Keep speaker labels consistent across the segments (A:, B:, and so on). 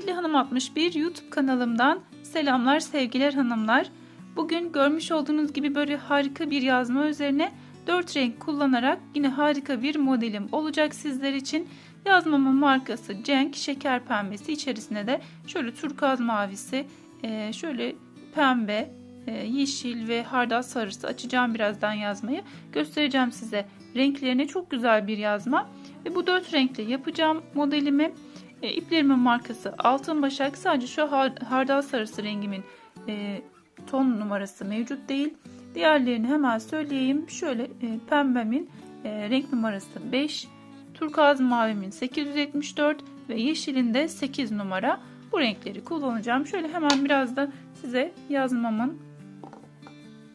A: Çilli Hanım 61 YouTube kanalımdan selamlar sevgiler hanımlar. Bugün görmüş olduğunuz gibi böyle harika bir yazma üzerine 4 renk kullanarak yine harika bir modelim olacak sizler için. Yazmamın markası Cenk şeker pembesi. İçerisine de şöyle turkuaz mavisi e, şöyle pembe e, yeşil ve hardal sarısı açacağım birazdan yazmayı. Göstereceğim size renklerine. Çok güzel bir yazma. Ve bu dört renkle yapacağım modelimi e, iplerimin markası Altın Başak. Sadece şu hardal sarısı rengimin e, ton numarası mevcut değil. Diğerlerini hemen söyleyeyim. Şöyle e, pembemin e, renk numarası 5. Turkuaz mavimin 874 ve yeşilin de 8 numara. Bu renkleri kullanacağım. Şöyle hemen biraz da size yazmamın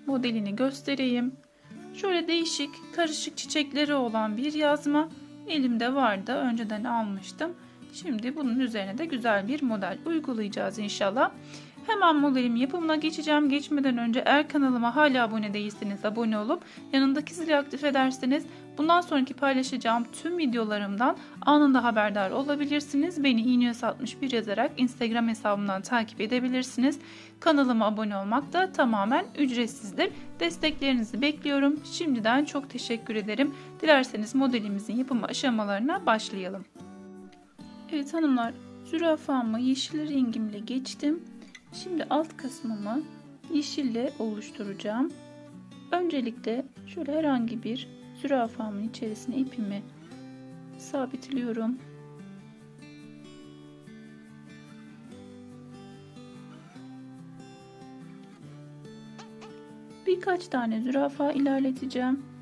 A: modelini göstereyim. Şöyle değişik karışık çiçekleri olan bir yazma elimde vardı. Önceden almıştım. Şimdi bunun üzerine de güzel bir model uygulayacağız inşallah. Hemen modelim yapımına geçeceğim. Geçmeden önce eğer kanalıma hala abone değilseniz abone olup yanındaki zili aktif ederseniz bundan sonraki paylaşacağım tüm videolarımdan anında haberdar olabilirsiniz. Beni iğniyos61 yazarak Instagram hesabımdan takip edebilirsiniz. Kanalıma abone olmak da tamamen ücretsizdir. Desteklerinizi bekliyorum. Şimdiden çok teşekkür ederim. Dilerseniz modelimizin yapımı aşamalarına başlayalım. Evet hanımlar zürafamı yeşil rengimle geçtim. Şimdi alt kısmımı yeşille oluşturacağım. Öncelikle şöyle herhangi bir zürafamın içerisine ipimi sabitliyorum. Birkaç tane zürafa ilerleteceğim.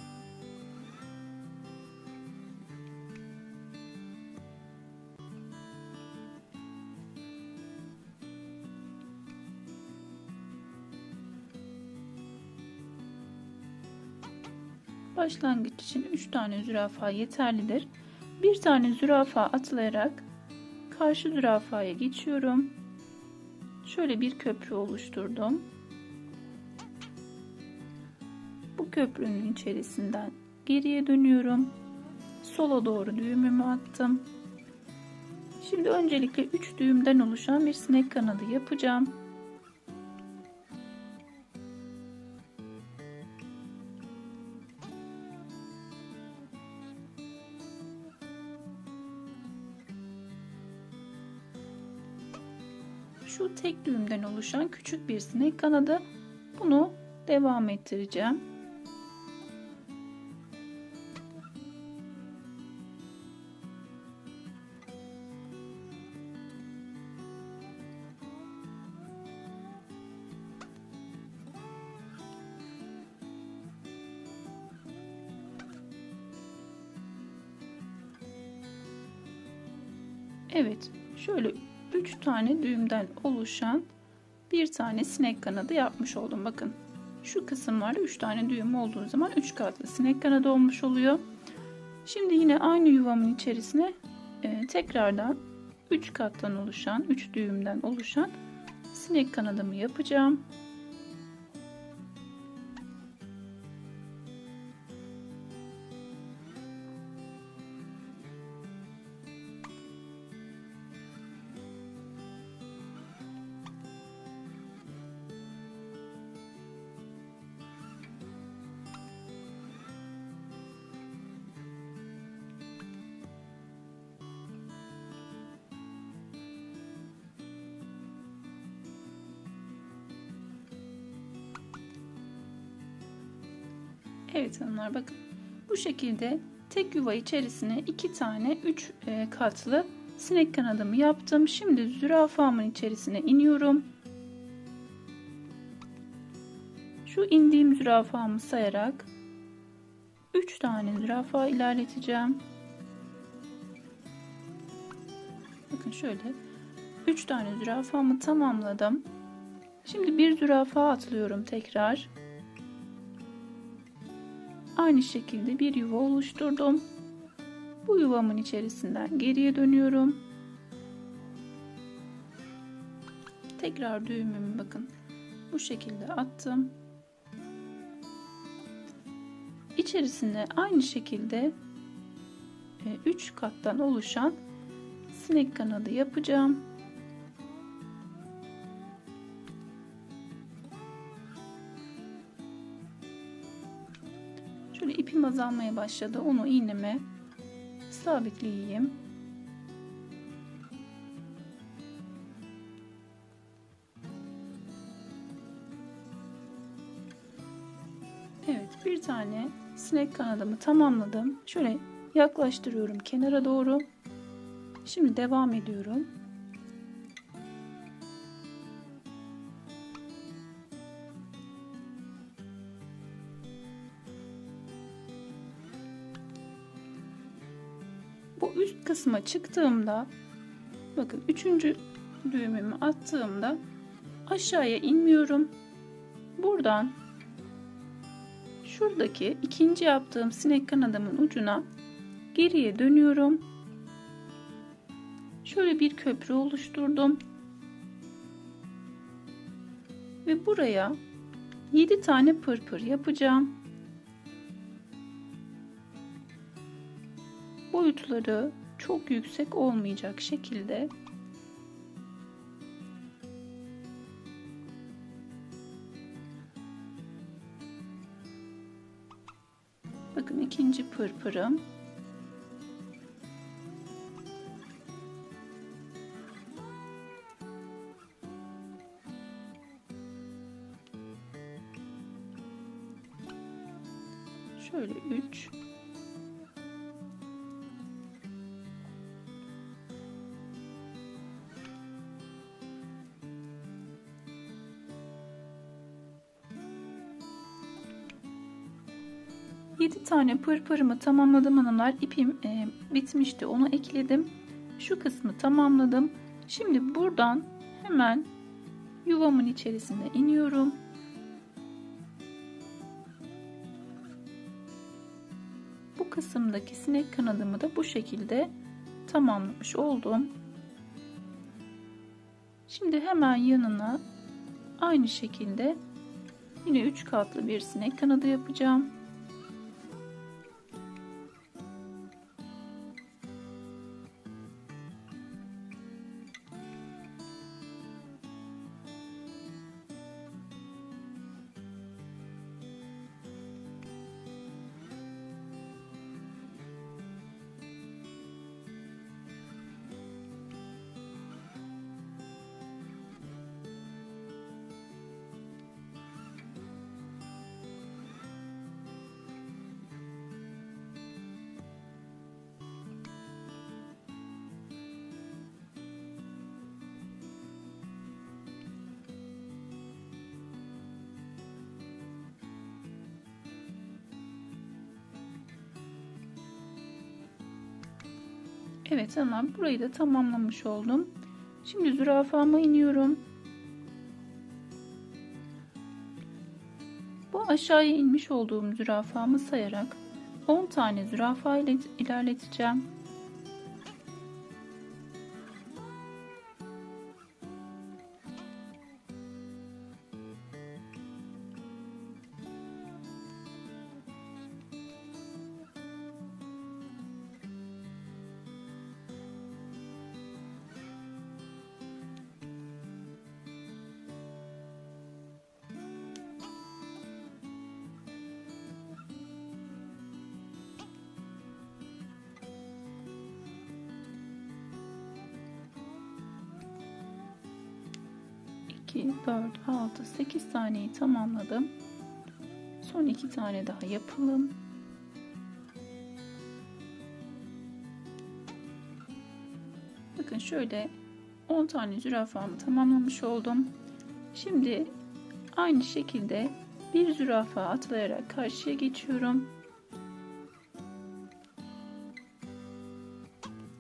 A: Başlangıç için 3 tane zürafa yeterlidir. Bir tane zürafa atlayarak karşı zürafaya geçiyorum. Şöyle bir köprü oluşturdum. Bu köprünün içerisinden geriye dönüyorum. Sola doğru düğümümü attım. Şimdi öncelikle 3 düğümden oluşan bir sinek kanadı yapacağım. Tek düğümden oluşan küçük bir sinek kanadı. Bunu devam ettireceğim. Tane düğümden oluşan bir tane sinek kanadı yapmış oldum. Bakın şu kısımlarda 3 tane düğüm olduğu zaman 3 katlı sinek kanadı olmuş oluyor. Şimdi yine aynı yuvamın içerisine e, tekrardan 3 kattan oluşan 3 düğümden oluşan sinek kanadımı yapacağım. Evet hanımlar bakın bu şekilde tek yuva içerisine iki tane üç e, katlı sinek kanadımı yaptım. Şimdi zürafamın içerisine iniyorum. Şu indiğim zürafamı sayarak 3 tane zürafa ilerleteceğim. Bakın şöyle 3 tane zürafamı tamamladım. Şimdi bir zürafa atlıyorum tekrar. Aynı şekilde bir yuva oluşturdum. Bu yuvamın içerisinden geriye dönüyorum. Tekrar düğümümü bakın bu şekilde attım. İçerisinde aynı şekilde 3 e, kattan oluşan sinek kanadı yapacağım. İpim azalmaya başladı. Onu iğneme sabitleyeyim. Evet bir tane sinek kanadımı tamamladım. Şöyle yaklaştırıyorum kenara doğru. Şimdi devam ediyorum. Kısma çıktığımda bakın üçüncü düğümümü attığımda aşağıya inmiyorum. Buradan şuradaki ikinci yaptığım sinek kanadımın ucuna geriye dönüyorum. Şöyle bir köprü oluşturdum. Ve buraya 7 tane pırpır yapacağım. Boyutları çok yüksek olmayacak şekilde Bakın ikinci pırpırım. 7 tane pırpırımı tamamladım hanımlar. İpim e, bitmişti. Onu ekledim. Şu kısmı tamamladım. Şimdi buradan hemen yuvamın içerisine iniyorum. Bu kısımdaki sinek kanadımı da bu şekilde tamamlamış oldum. Şimdi hemen yanına aynı şekilde yine 3 katlı bir sinek kanadı yapacağım. Evet tamam burayı da tamamlamış oldum. Şimdi zürafama iniyorum. Bu aşağıya inmiş olduğum zürafamı sayarak 10 tane zürafa ile ilerleteceğim. İki, dört, altı, sekiz taneyi tamamladım. Son iki tane daha yapalım. Bakın şöyle 10 tane zürafamı tamamlamış oldum. Şimdi aynı şekilde bir zürafa atlayarak karşıya geçiyorum.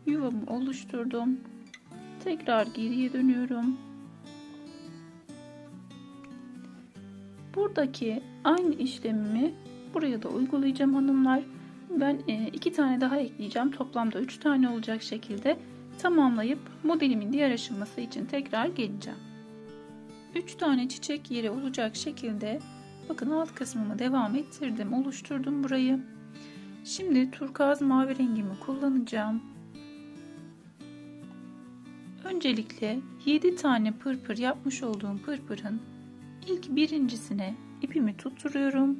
A: Yuvamı oluşturdum. Tekrar geriye dönüyorum. Buradaki aynı işlemimi buraya da uygulayacağım hanımlar. Ben e, iki tane daha ekleyeceğim. Toplamda üç tane olacak şekilde tamamlayıp modelimin diğer aşaması için tekrar geleceğim. 3 tane çiçek yeri olacak şekilde bakın alt kısmımı devam ettirdim. Oluşturdum burayı. Şimdi turkuaz mavi rengimi kullanacağım. Öncelikle 7 tane pırpır yapmış olduğum pırpırın İlk birincisine ipimi tutturuyorum.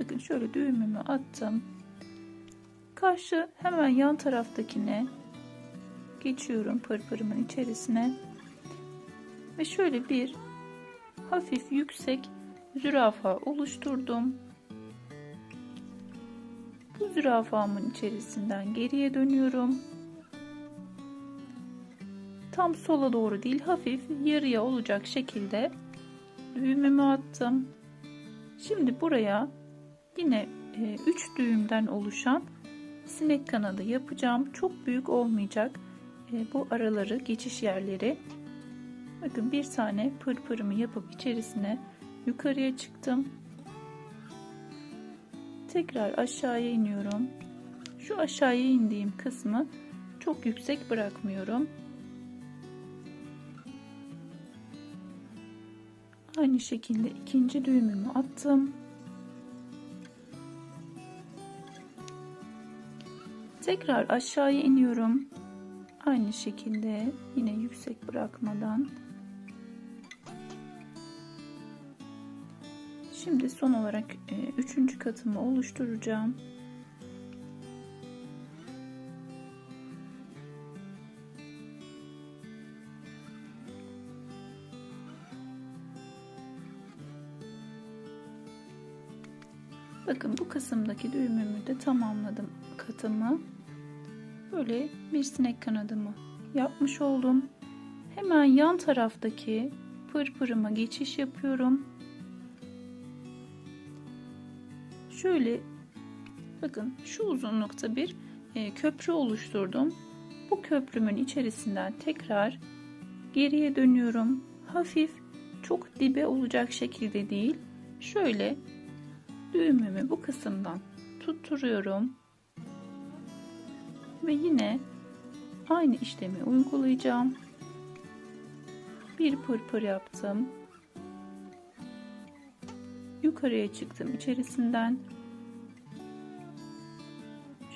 A: Bakın şöyle düğümümü attım. Karşı hemen yan taraftakine geçiyorum pırpırımın içerisine. Ve şöyle bir hafif yüksek zürafa oluşturdum. Zürafamın içerisinden geriye dönüyorum. Tam sola doğru değil hafif yarıya olacak şekilde düğümümü attım. Şimdi buraya yine 3 e, düğümden oluşan sinek kanadı yapacağım. Çok büyük olmayacak. E, bu araları geçiş yerleri. Bakın bir tane pırpırımı yapıp içerisine yukarıya çıktım. Tekrar aşağıya iniyorum. Şu aşağıya indiğim kısmı çok yüksek bırakmıyorum. Aynı şekilde ikinci düğümümü attım. Tekrar aşağıya iniyorum. Aynı şekilde yine yüksek bırakmadan. Şimdi son olarak e, üçüncü katımı oluşturacağım. Bakın bu kısımdaki düğümümü de tamamladım katımı. Böyle bir sinek kanadımı yapmış oldum. Hemen yan taraftaki pırpırıma geçiş yapıyorum. Şöyle bakın şu uzunlukta bir e, köprü oluşturdum. Bu köprümün içerisinden tekrar geriye dönüyorum. Hafif çok dibe olacak şekilde değil. Şöyle düğümümü bu kısımdan tutturuyorum. Ve yine aynı işlemi uygulayacağım. Bir pırpır yaptım. Yukarıya çıktım içerisinden.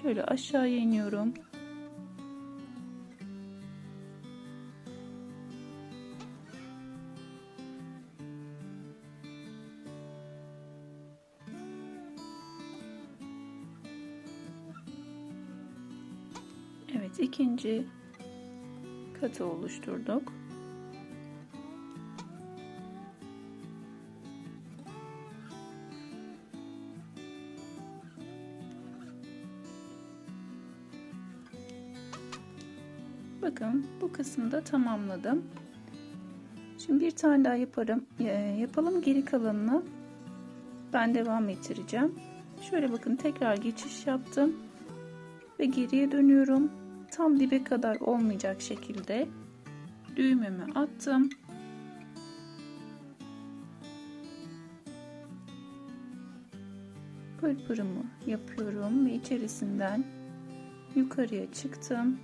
A: Şöyle aşağıya iniyorum. Evet ikinci katı oluşturduk. Bakın bu kısımda tamamladım. Şimdi bir tane daha yaparım. Yapalım geri kalanını ben devam ettireceğim. Şöyle bakın tekrar geçiş yaptım ve geriye dönüyorum. Tam dibe kadar olmayacak şekilde düğümümü attım. Pırpırımı yapıyorum ve içerisinden yukarıya çıktım.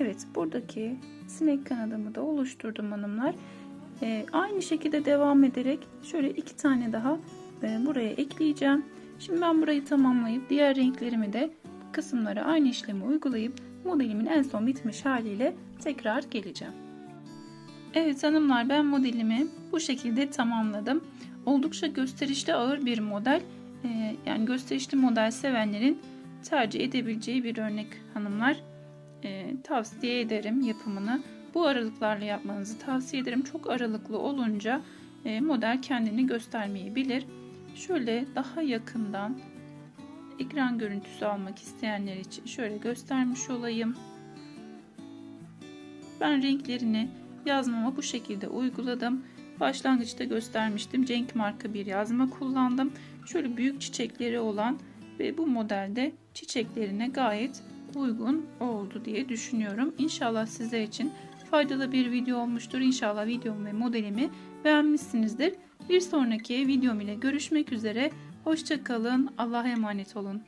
A: Evet buradaki sinek kanadımı da oluşturdum hanımlar. Ee, aynı şekilde devam ederek şöyle iki tane daha e, buraya ekleyeceğim. Şimdi ben burayı tamamlayıp diğer renklerimi de kısımlara aynı işlemi uygulayıp modelimin en son bitmiş haliyle tekrar geleceğim. Evet hanımlar ben modelimi bu şekilde tamamladım. Oldukça gösterişli ağır bir model. Ee, yani gösterişli model sevenlerin tercih edebileceği bir örnek hanımlar e, tavsiye ederim yapımını. Bu aralıklarla yapmanızı tavsiye ederim. Çok aralıklı olunca e, model kendini göstermeyebilir. Şöyle daha yakından ekran görüntüsü almak isteyenler için şöyle göstermiş olayım. Ben renklerini yazmama bu şekilde uyguladım. Başlangıçta göstermiştim. Cenk marka bir yazma kullandım. Şöyle büyük çiçekleri olan ve bu modelde çiçeklerine gayet uygun oldu diye düşünüyorum. İnşallah sizler için faydalı bir video olmuştur. İnşallah videomu ve modelimi beğenmişsinizdir. Bir sonraki videom ile görüşmek üzere. Hoşçakalın. Allah'a emanet olun.